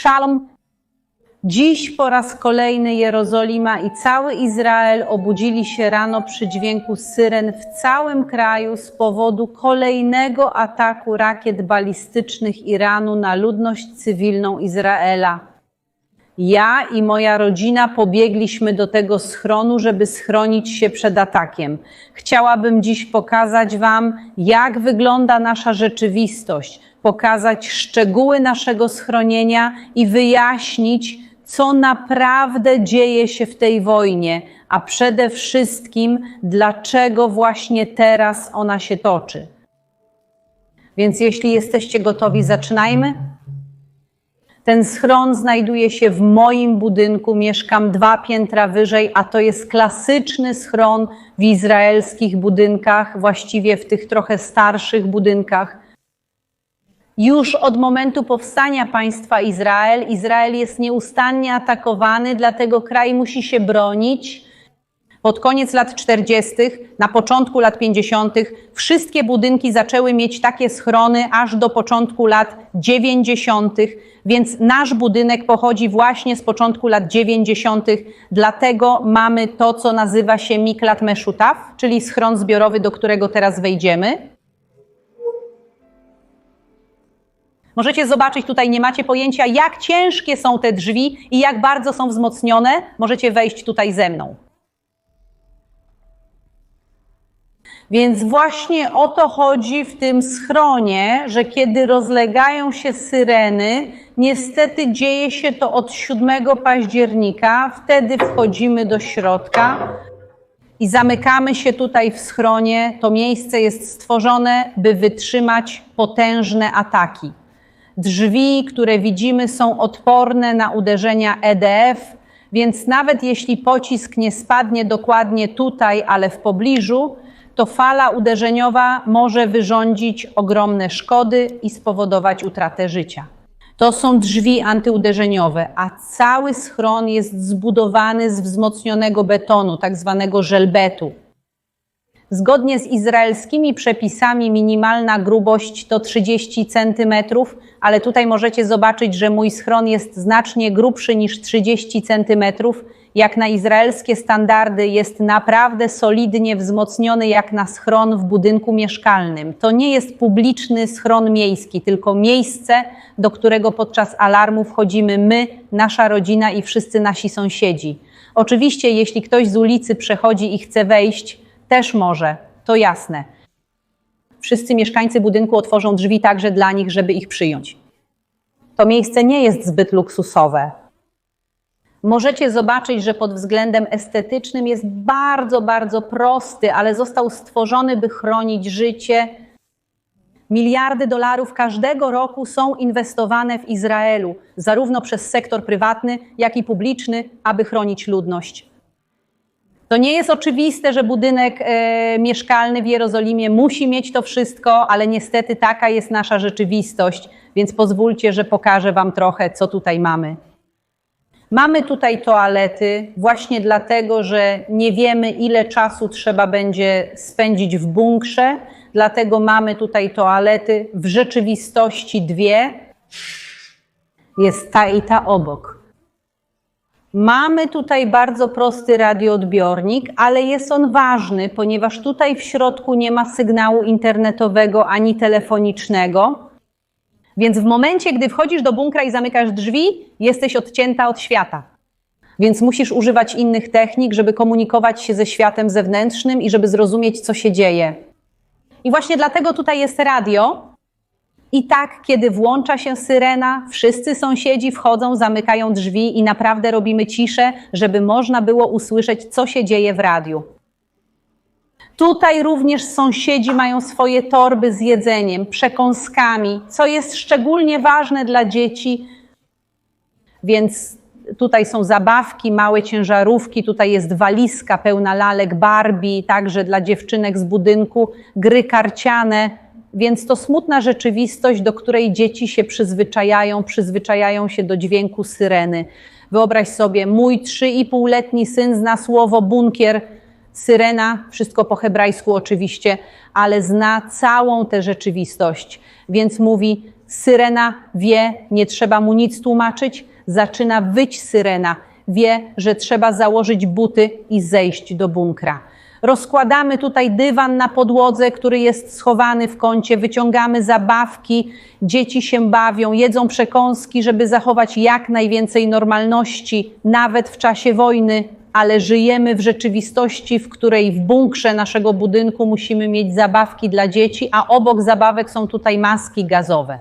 Szalom. Dziś po raz kolejny Jerozolima i cały Izrael obudzili się rano przy dźwięku syren w całym kraju z powodu kolejnego ataku rakiet balistycznych Iranu na ludność cywilną Izraela. Ja i moja rodzina pobiegliśmy do tego schronu, żeby schronić się przed atakiem. Chciałabym dziś pokazać Wam, jak wygląda nasza rzeczywistość, pokazać szczegóły naszego schronienia i wyjaśnić, co naprawdę dzieje się w tej wojnie, a przede wszystkim, dlaczego właśnie teraz ona się toczy. Więc jeśli jesteście gotowi, zaczynajmy. Ten schron znajduje się w moim budynku, mieszkam dwa piętra wyżej, a to jest klasyczny schron w izraelskich budynkach, właściwie w tych trochę starszych budynkach. Już od momentu powstania państwa Izrael, Izrael jest nieustannie atakowany, dlatego kraj musi się bronić. Pod koniec lat 40., na początku lat 50., wszystkie budynki zaczęły mieć takie schrony aż do początku lat 90., więc nasz budynek pochodzi właśnie z początku lat 90., dlatego mamy to, co nazywa się Miklat Meszutaw, czyli schron zbiorowy, do którego teraz wejdziemy. Możecie zobaczyć, tutaj nie macie pojęcia, jak ciężkie są te drzwi i jak bardzo są wzmocnione. Możecie wejść tutaj ze mną. Więc właśnie o to chodzi w tym schronie, że kiedy rozlegają się syreny, niestety dzieje się to od 7 października, wtedy wchodzimy do środka i zamykamy się tutaj w schronie. To miejsce jest stworzone, by wytrzymać potężne ataki. Drzwi, które widzimy, są odporne na uderzenia EDF, więc nawet jeśli pocisk nie spadnie dokładnie tutaj, ale w pobliżu, to fala uderzeniowa może wyrządzić ogromne szkody i spowodować utratę życia. To są drzwi antyuderzeniowe, a cały schron jest zbudowany z wzmocnionego betonu, tak zwanego żelbetu. Zgodnie z izraelskimi przepisami minimalna grubość to 30 cm, ale tutaj możecie zobaczyć, że mój schron jest znacznie grubszy niż 30 cm. Jak na izraelskie standardy jest naprawdę solidnie wzmocniony jak na schron w budynku mieszkalnym. To nie jest publiczny schron miejski, tylko miejsce, do którego podczas alarmu wchodzimy my, nasza rodzina i wszyscy nasi sąsiedzi. Oczywiście, jeśli ktoś z ulicy przechodzi i chce wejść, też może, to jasne. Wszyscy mieszkańcy budynku otworzą drzwi także dla nich, żeby ich przyjąć. To miejsce nie jest zbyt luksusowe. Możecie zobaczyć, że pod względem estetycznym jest bardzo, bardzo prosty, ale został stworzony, by chronić życie. Miliardy dolarów każdego roku są inwestowane w Izraelu, zarówno przez sektor prywatny, jak i publiczny, aby chronić ludność. To nie jest oczywiste, że budynek e, mieszkalny w Jerozolimie musi mieć to wszystko, ale niestety taka jest nasza rzeczywistość, więc pozwólcie, że pokażę Wam trochę, co tutaj mamy. Mamy tutaj toalety właśnie dlatego, że nie wiemy, ile czasu trzeba będzie spędzić w bunkrze, dlatego mamy tutaj toalety. W rzeczywistości dwie. Jest ta i ta obok. Mamy tutaj bardzo prosty radioodbiornik, ale jest on ważny, ponieważ tutaj w środku nie ma sygnału internetowego ani telefonicznego. Więc w momencie, gdy wchodzisz do bunkra i zamykasz drzwi, jesteś odcięta od świata. Więc musisz używać innych technik, żeby komunikować się ze światem zewnętrznym i żeby zrozumieć, co się dzieje. I właśnie dlatego tutaj jest radio, i tak, kiedy włącza się syrena, wszyscy sąsiedzi wchodzą, zamykają drzwi i naprawdę robimy ciszę, żeby można było usłyszeć, co się dzieje w radiu. Tutaj również sąsiedzi mają swoje torby z jedzeniem, przekąskami, co jest szczególnie ważne dla dzieci. Więc tutaj są zabawki, małe ciężarówki, tutaj jest walizka pełna lalek Barbie, także dla dziewczynek z budynku, gry karciane, więc to smutna rzeczywistość, do której dzieci się przyzwyczajają, przyzwyczajają się do dźwięku syreny. Wyobraź sobie, mój trzy i półletni syn zna słowo bunkier, syrena, wszystko po hebrajsku oczywiście, ale zna całą tę rzeczywistość. Więc mówi, Syrena wie, nie trzeba mu nic tłumaczyć, zaczyna wyć syrena, wie, że trzeba założyć buty i zejść do bunkra. Rozkładamy tutaj dywan na podłodze, który jest schowany w kącie, wyciągamy zabawki, dzieci się bawią, jedzą przekąski, żeby zachować jak najwięcej normalności, nawet w czasie wojny, ale żyjemy w rzeczywistości, w której w bunkrze naszego budynku musimy mieć zabawki dla dzieci, a obok zabawek są tutaj maski gazowe.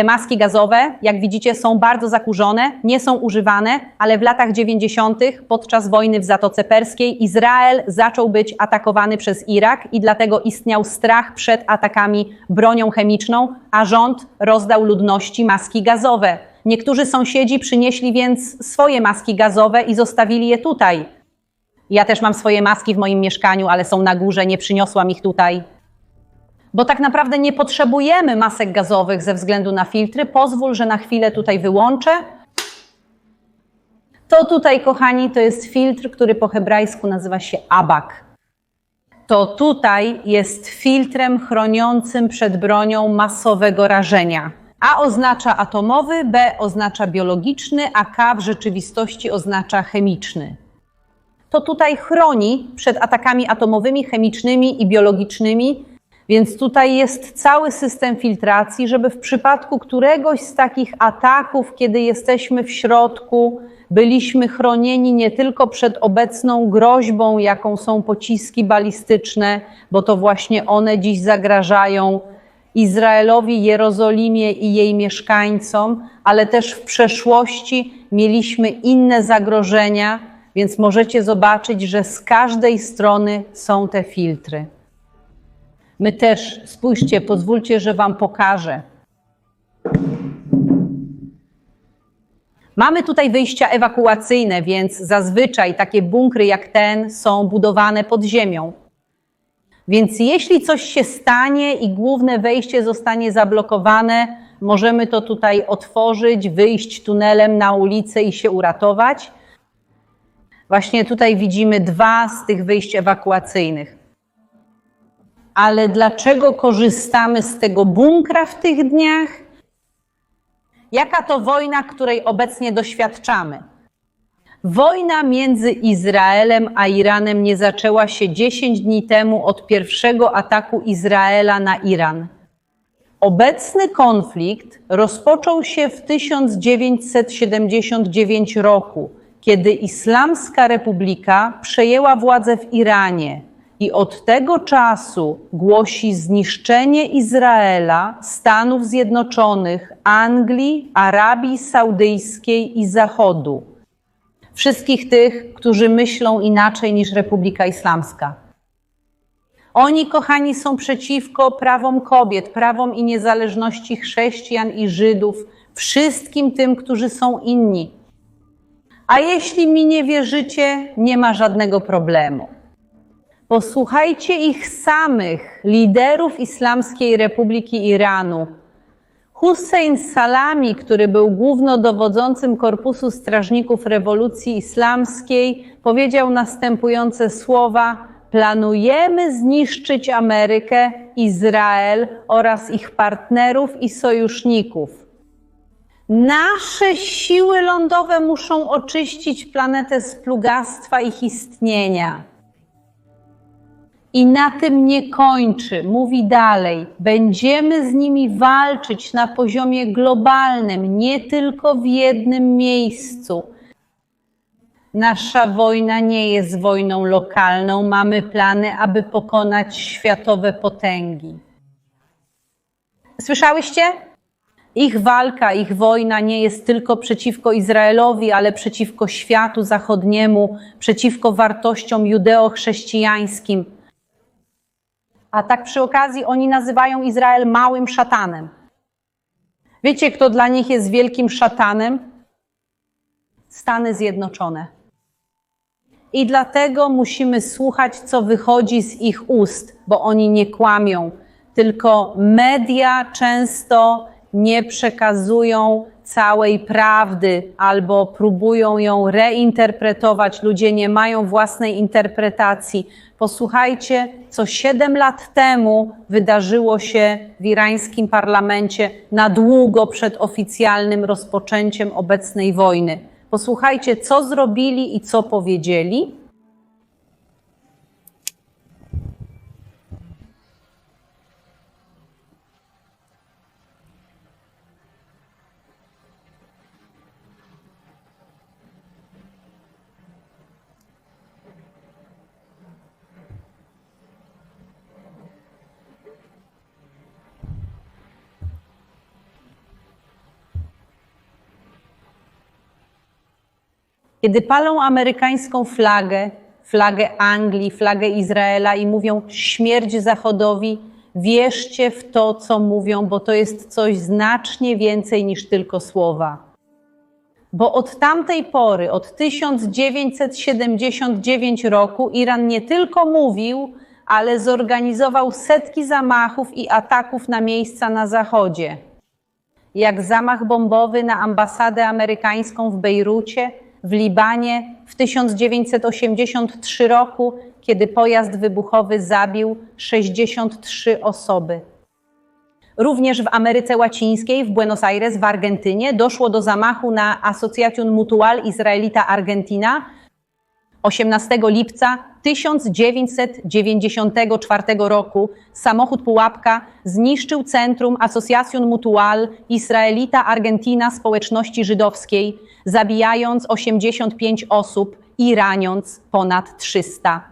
Te maski gazowe, jak widzicie, są bardzo zakurzone, nie są używane, ale w latach 90. podczas wojny w Zatoce Perskiej Izrael zaczął być atakowany przez Irak i dlatego istniał strach przed atakami bronią chemiczną, a rząd rozdał ludności maski gazowe. Niektórzy sąsiedzi przynieśli więc swoje maski gazowe i zostawili je tutaj. Ja też mam swoje maski w moim mieszkaniu, ale są na górze, nie przyniosłam ich tutaj bo tak naprawdę nie potrzebujemy masek gazowych ze względu na filtry. Pozwól, że na chwilę tutaj wyłączę. To tutaj, kochani, to jest filtr, który po hebrajsku nazywa się abak. To tutaj jest filtrem chroniącym przed bronią masowego rażenia. A oznacza atomowy, B oznacza biologiczny, a K w rzeczywistości oznacza chemiczny. To tutaj chroni przed atakami atomowymi, chemicznymi i biologicznymi, więc tutaj jest cały system filtracji, żeby w przypadku któregoś z takich ataków, kiedy jesteśmy w środku, byliśmy chronieni nie tylko przed obecną groźbą, jaką są pociski balistyczne, bo to właśnie one dziś zagrażają Izraelowi, Jerozolimie i jej mieszkańcom, ale też w przeszłości mieliśmy inne zagrożenia, więc możecie zobaczyć, że z każdej strony są te filtry. My też, spójrzcie, pozwólcie, że Wam pokażę. Mamy tutaj wyjścia ewakuacyjne, więc zazwyczaj takie bunkry jak ten są budowane pod ziemią. Więc jeśli coś się stanie i główne wejście zostanie zablokowane, możemy to tutaj otworzyć, wyjść tunelem na ulicę i się uratować. Właśnie tutaj widzimy dwa z tych wyjść ewakuacyjnych ale dlaczego korzystamy z tego bunkra w tych dniach? Jaka to wojna, której obecnie doświadczamy? Wojna między Izraelem a Iranem nie zaczęła się 10 dni temu od pierwszego ataku Izraela na Iran. Obecny konflikt rozpoczął się w 1979 roku, kiedy Islamska Republika przejęła władzę w Iranie i od tego czasu głosi zniszczenie Izraela, Stanów Zjednoczonych, Anglii, Arabii Saudyjskiej i Zachodu. Wszystkich tych, którzy myślą inaczej niż Republika Islamska. Oni, kochani, są przeciwko prawom kobiet, prawom i niezależności chrześcijan i Żydów, wszystkim tym, którzy są inni. A jeśli mi nie wierzycie, nie ma żadnego problemu. Posłuchajcie ich samych, liderów Islamskiej Republiki Iranu. Hussein Salami, który był głównodowodzącym Korpusu Strażników Rewolucji Islamskiej, powiedział następujące słowa: Planujemy zniszczyć Amerykę, Izrael oraz ich partnerów i sojuszników. Nasze siły lądowe muszą oczyścić planetę z plugastwa ich istnienia. I na tym nie kończy. Mówi dalej: będziemy z nimi walczyć na poziomie globalnym, nie tylko w jednym miejscu. Nasza wojna nie jest wojną lokalną. Mamy plany, aby pokonać światowe potęgi. Słyszałyście? Ich walka, ich wojna nie jest tylko przeciwko Izraelowi, ale przeciwko światu zachodniemu, przeciwko wartościom judeo-chrześcijańskim a tak przy okazji oni nazywają Izrael małym szatanem. Wiecie, kto dla nich jest wielkim szatanem? Stany Zjednoczone. I dlatego musimy słuchać, co wychodzi z ich ust, bo oni nie kłamią, tylko media często nie przekazują całej prawdy albo próbują ją reinterpretować. Ludzie nie mają własnej interpretacji. Posłuchajcie, co siedem lat temu wydarzyło się w irańskim parlamencie na długo przed oficjalnym rozpoczęciem obecnej wojny. Posłuchajcie, co zrobili i co powiedzieli. Kiedy palą amerykańską flagę, flagę Anglii, flagę Izraela i mówią śmierć Zachodowi, wierzcie w to, co mówią, bo to jest coś znacznie więcej niż tylko słowa. Bo od tamtej pory, od 1979 roku, Iran nie tylko mówił, ale zorganizował setki zamachów i ataków na miejsca na Zachodzie. Jak zamach bombowy na ambasadę amerykańską w Bejrucie, w Libanie w 1983 roku, kiedy pojazd wybuchowy zabił 63 osoby. Również w Ameryce Łacińskiej, w Buenos Aires, w Argentynie doszło do zamachu na Asociación Mutual Israelita Argentina 18 lipca 1994 roku samochód Pułapka zniszczył centrum Asociación Mutual Israelita Argentina Społeczności Żydowskiej, zabijając 85 osób i raniąc ponad 300.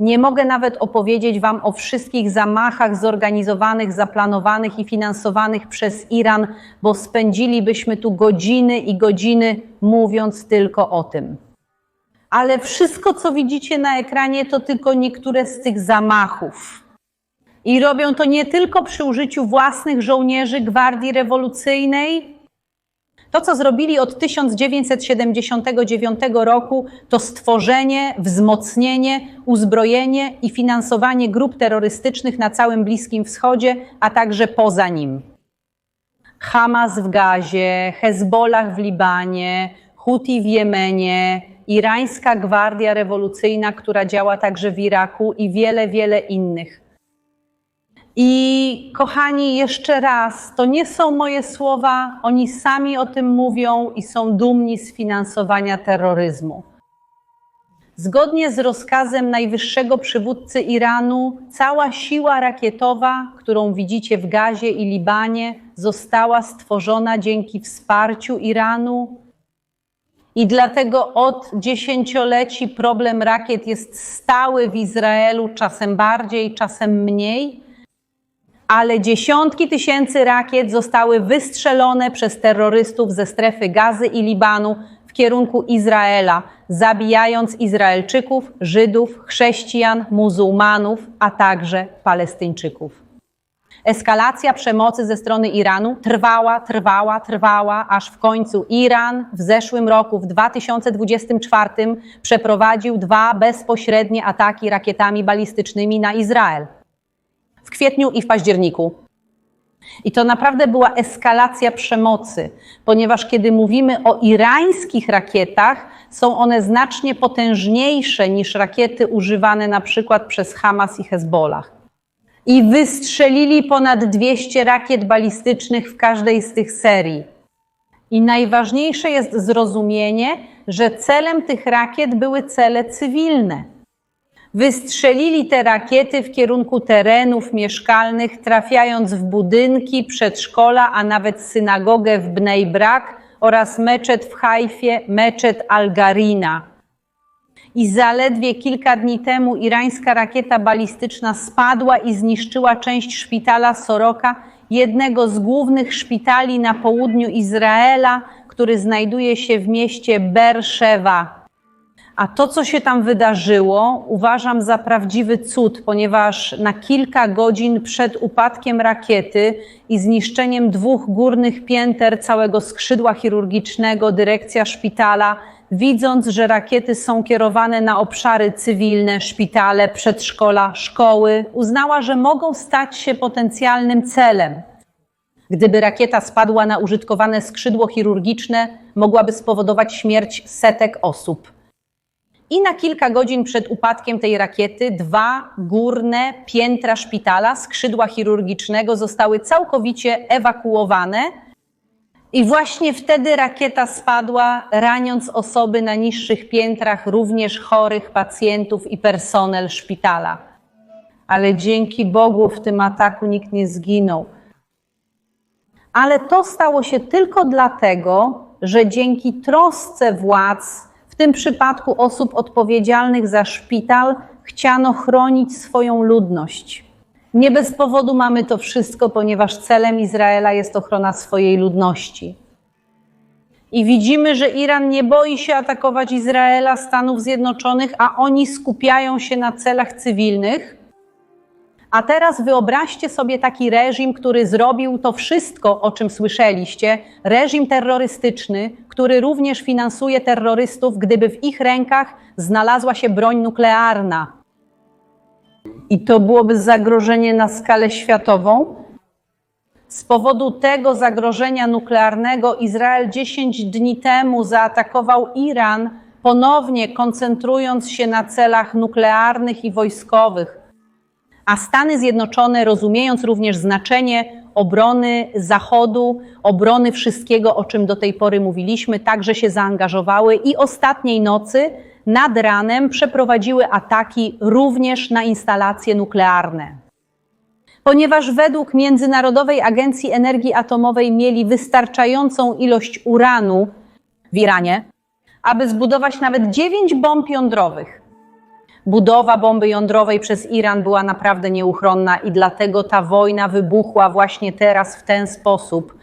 Nie mogę nawet opowiedzieć Wam o wszystkich zamachach zorganizowanych, zaplanowanych i finansowanych przez Iran, bo spędzilibyśmy tu godziny i godziny mówiąc tylko o tym. Ale wszystko, co widzicie na ekranie, to tylko niektóre z tych zamachów. I robią to nie tylko przy użyciu własnych żołnierzy Gwardii Rewolucyjnej, to, co zrobili od 1979 roku, to stworzenie, wzmocnienie, uzbrojenie i finansowanie grup terrorystycznych na całym Bliskim Wschodzie, a także poza nim. Hamas w Gazie, Hezbollah w Libanie, Huti w Jemenie, Irańska Gwardia Rewolucyjna, która działa także w Iraku i wiele, wiele innych. I kochani, jeszcze raz, to nie są moje słowa, oni sami o tym mówią i są dumni z finansowania terroryzmu. Zgodnie z rozkazem najwyższego przywódcy Iranu, cała siła rakietowa, którą widzicie w Gazie i Libanie, została stworzona dzięki wsparciu Iranu. I dlatego od dziesięcioleci problem rakiet jest stały w Izraelu, czasem bardziej, czasem mniej ale dziesiątki tysięcy rakiet zostały wystrzelone przez terrorystów ze strefy Gazy i Libanu w kierunku Izraela, zabijając Izraelczyków, Żydów, chrześcijan, muzułmanów, a także Palestyńczyków. Eskalacja przemocy ze strony Iranu trwała, trwała, trwała, aż w końcu Iran w zeszłym roku, w 2024, przeprowadził dwa bezpośrednie ataki rakietami balistycznymi na Izrael w kwietniu i w październiku. I to naprawdę była eskalacja przemocy, ponieważ kiedy mówimy o irańskich rakietach, są one znacznie potężniejsze niż rakiety używane na przykład przez Hamas i Hezbollah. I wystrzelili ponad 200 rakiet balistycznych w każdej z tych serii. I najważniejsze jest zrozumienie, że celem tych rakiet były cele cywilne Wystrzelili te rakiety w kierunku terenów mieszkalnych, trafiając w budynki, przedszkola, a nawet synagogę w Bnei Brak oraz meczet w Hajfie, meczet Al-Garina. I zaledwie kilka dni temu irańska rakieta balistyczna spadła i zniszczyła część szpitala Soroka, jednego z głównych szpitali na południu Izraela, który znajduje się w mieście Berszewa. A to, co się tam wydarzyło, uważam za prawdziwy cud, ponieważ na kilka godzin przed upadkiem rakiety i zniszczeniem dwóch górnych pięter całego skrzydła chirurgicznego, dyrekcja szpitala, widząc, że rakiety są kierowane na obszary cywilne, szpitale, przedszkola, szkoły, uznała, że mogą stać się potencjalnym celem. Gdyby rakieta spadła na użytkowane skrzydło chirurgiczne, mogłaby spowodować śmierć setek osób. I na kilka godzin przed upadkiem tej rakiety dwa górne piętra szpitala, skrzydła chirurgicznego, zostały całkowicie ewakuowane. I właśnie wtedy rakieta spadła, raniąc osoby na niższych piętrach, również chorych pacjentów i personel szpitala. Ale dzięki Bogu w tym ataku nikt nie zginął. Ale to stało się tylko dlatego, że dzięki trosce władz, w tym przypadku osób odpowiedzialnych za szpital, chciano chronić swoją ludność. Nie bez powodu mamy to wszystko, ponieważ celem Izraela jest ochrona swojej ludności. I widzimy, że Iran nie boi się atakować Izraela, Stanów Zjednoczonych, a oni skupiają się na celach cywilnych. A teraz wyobraźcie sobie taki reżim, który zrobił to wszystko, o czym słyszeliście, reżim terrorystyczny, który również finansuje terrorystów, gdyby w ich rękach znalazła się broń nuklearna. I to byłoby zagrożenie na skalę światową. Z powodu tego zagrożenia nuklearnego Izrael 10 dni temu zaatakował Iran, ponownie koncentrując się na celach nuklearnych i wojskowych. A Stany Zjednoczone, rozumiejąc również znaczenie obrony Zachodu, obrony wszystkiego, o czym do tej pory mówiliśmy, także się zaangażowały i ostatniej nocy nad ranem przeprowadziły ataki również na instalacje nuklearne. Ponieważ według Międzynarodowej Agencji Energii Atomowej mieli wystarczającą ilość uranu w Iranie, aby zbudować nawet 9 bomb jądrowych. Budowa bomby jądrowej przez Iran była naprawdę nieuchronna i dlatego ta wojna wybuchła właśnie teraz w ten sposób.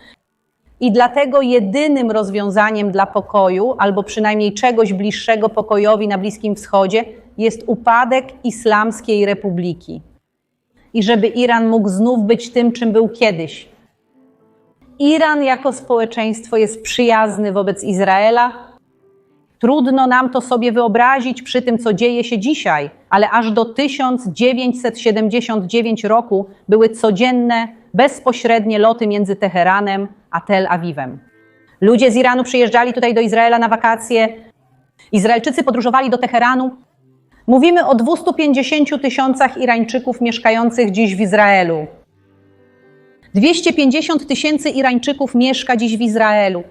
I dlatego jedynym rozwiązaniem dla pokoju, albo przynajmniej czegoś bliższego pokojowi na Bliskim Wschodzie, jest upadek Islamskiej Republiki. I żeby Iran mógł znów być tym, czym był kiedyś. Iran jako społeczeństwo jest przyjazny wobec Izraela. Trudno nam to sobie wyobrazić przy tym, co dzieje się dzisiaj, ale aż do 1979 roku były codzienne, bezpośrednie loty między Teheranem a Tel Awiwem. Ludzie z Iranu przyjeżdżali tutaj do Izraela na wakacje. Izraelczycy podróżowali do Teheranu. Mówimy o 250 tysiącach Irańczyków mieszkających dziś w Izraelu. 250 tysięcy Irańczyków mieszka dziś w Izraelu.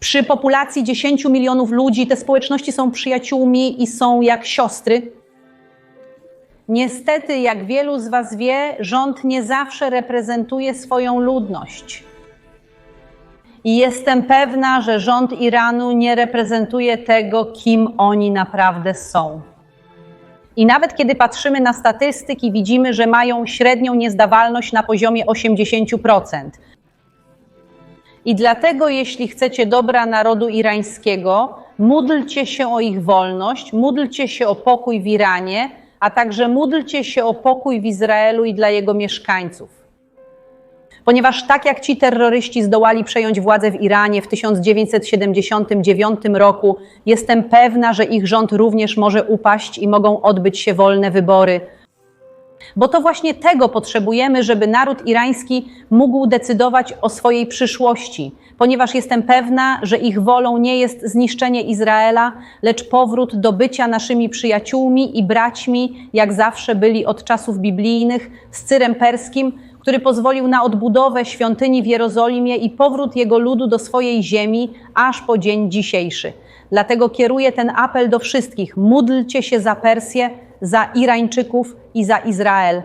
Przy populacji 10 milionów ludzi te społeczności są przyjaciółmi i są jak siostry. Niestety, jak wielu z Was wie, rząd nie zawsze reprezentuje swoją ludność. I jestem pewna, że rząd Iranu nie reprezentuje tego, kim oni naprawdę są. I nawet kiedy patrzymy na statystyki, widzimy, że mają średnią niezdawalność na poziomie 80%. I dlatego, jeśli chcecie dobra narodu irańskiego, módlcie się o ich wolność, módlcie się o pokój w Iranie, a także módlcie się o pokój w Izraelu i dla jego mieszkańców. Ponieważ tak jak ci terroryści zdołali przejąć władzę w Iranie w 1979 roku, jestem pewna, że ich rząd również może upaść i mogą odbyć się wolne wybory. Bo to właśnie tego potrzebujemy, żeby naród irański mógł decydować o swojej przyszłości, ponieważ jestem pewna, że ich wolą nie jest zniszczenie Izraela, lecz powrót do bycia naszymi przyjaciółmi i braćmi, jak zawsze byli od czasów biblijnych, z Cyrem Perskim, który pozwolił na odbudowę świątyni w Jerozolimie i powrót jego ludu do swojej ziemi aż po dzień dzisiejszy. Dlatego kieruję ten apel do wszystkich: módlcie się za Persję, za Irańczyków i za Izrael.